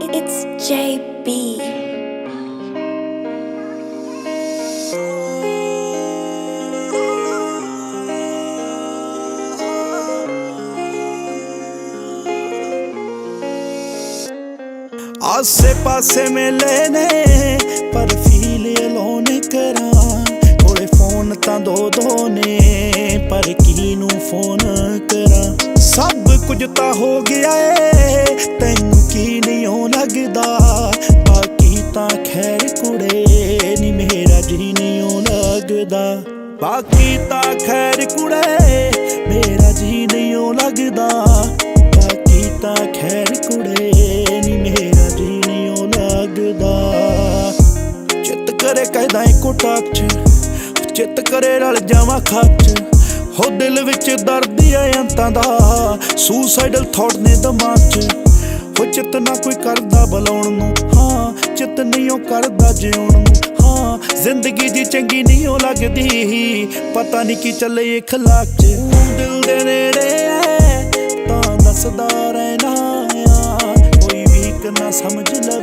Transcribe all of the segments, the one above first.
It's JB. ਆਸੇ ਪਾਸੇ ਮੇਲੇ ਨੇ ਪਰ ਫੀਲ ਅਲੋਨ ਕਰਾਂ ਕੋਲੇ ਫੋਨ ਤਾਂ ਦੋ ਦੋ ਨੇ ਪਰ ਕਿਹਨੂੰ ਫੋਨ ਕਰਾਂ ਸਭ ਕੁਝ ਤਾਂ ਹੋ ਗਿਆ ਏ ਤੈਨੂੰ ਜੀ ਨਹੀਂ ਓ ਲੱਗਦਾ। ਬਾਕੀ ਤਾਂ ਖੈਰ ਕੁੜੇ, ਨੀ ਮੇਰਾ ਜੀ ਨਹੀਂ ਲੱਗਦਾ। ਬਾਕੀ ਤਾਂ ਖੈਰ ਕੁੜੇ, ਮੇਰਾ ਜੀ ਨਹੀਂ ਓ ਲੱਗਦਾ। ਬਾਕੀ ਤਾਂ ਖੈਰ ਕੁੜੇ, ਨੀ ਮੇਰਾ ਜੀ ਨਹੀਂ ਓ ਲੱਗਦਾ। ਚਿੱਤ ਕਰੇ ਕਹਿਦਾ ਇੱਕੋ ਟਾਕ ਚ ਚਿੱਤ ਕਰੇ ਰਲ ਜਾਵਾਂ ਖੱਚ। ਹੋ ਦਿਲ ਵਿੱਚ ਦਰਦ ਆ ਅੰਤਾਂ ਦਾ ਸੁਸਾਈਡਲ ਥਾਟ ਨੇ ਦਿਮਾਗ ਚ। ਚਿੱਤ ਨਾ ਕੋਈ ਕਰਦਾ ਬੁਲਾਉਣ ਨੂੰ। ਹਾਂ, ਚਿੱਤ ਨਹੀਂ ਉਹ ਕਰਦਾ ਜਿਉਣ ਨੂੰ। ਹਾਂ, ਜ਼ਿੰਦਗੀ ਦੀ ਚੰਗੀ ਨਹੀਂ ਉਹ ਲੱਗਦੀ। ਪਤਾ ਨਹੀਂ ਕੀ ਚੱਲੇ ਇਖਲਾਕ ਚ। ਦਿਲ ਦੇ ਨੇੜੇ ਐ, ਤਾਂ ਦੱਸਦਾ ਰਹਿਣਾ ਕੋਈ ਵੀ ਨਾ ਸਮਝ ਲਵੇ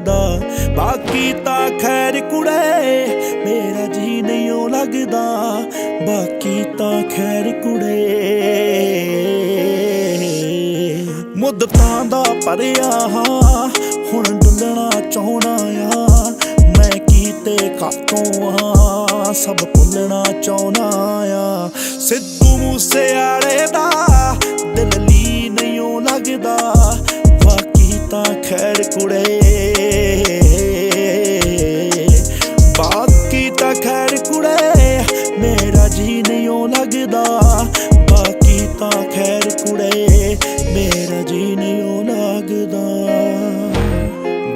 ਲੱਗਦਾ। ਬਾਕੀ ਤਾਂ ਖੈਰ ਕੁੜੇ, ਮੇਰਾ ਜੀ ਨਹੀਂ ਹੋ ਲੱਗਦਾ। ਬਾਕੀ ਤਾਂ ਖੈਰ ਕੁੜੇ। ਮੁੱਦਤਾਂ ਦਾ ਭਰਿਆ ਹਾਂ, ਹੁਣ ਡੁੱਲਣਾ ਚਾਹਣਾ ਆ ਮੈਂ ਕੀਤੇ ਕਾਤੋਂ ਆ ਸਭ ਭੁੱਲਣਾ ਚਾਹਣਾ ਆ ਸਿੱਧੂ ਮੂਸੇ ਵਾਲੇ ਦਾ ਦਿਲ ਲੀ ਨਹੀਂ ਓ ਲੱਗਦਾ। ਬਾਕੀ ਤਾਂ ਖੈਰ ਕੁੜੇ।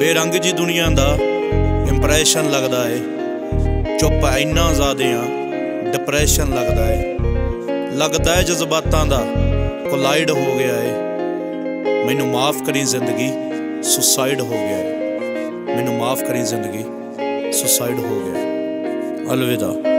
ਬੇਰੰਗ ਜੀ ਦੁਨੀਆ ਦਾ ਇੰਪ੍ਰੈਸ਼ਨ ਲੱਗਦਾ ਏ। ਚੁੱਪ ਇੰਨਾ ਜ਼ਿਆਦੇ ਆ ਡਿਪਰੈਸ਼ਨ ਲੱਗਦਾ ਏ। ਲੱਗਦਾ ਏ ਜਜ਼ਬਾਤਾਂ ਦਾ ਕੋਲਾਈਡ ਹੋ ਗਿਆ ਏ। ਮੈਨੂੰ ਮਾਫ ਕਰੀ ਜ਼ਿੰਦਗੀ ਸੁਸਾਈਡ ਹੋ ਗਿਆ ਏ। ਮੈਨੂੰ ਮਾਫ ਕਰੀ ਜ਼ਿੰਦਗੀ ਸੁਸਾਈਡ ਹੋ ਗਿਆ ਅਲਵਿਦਾ।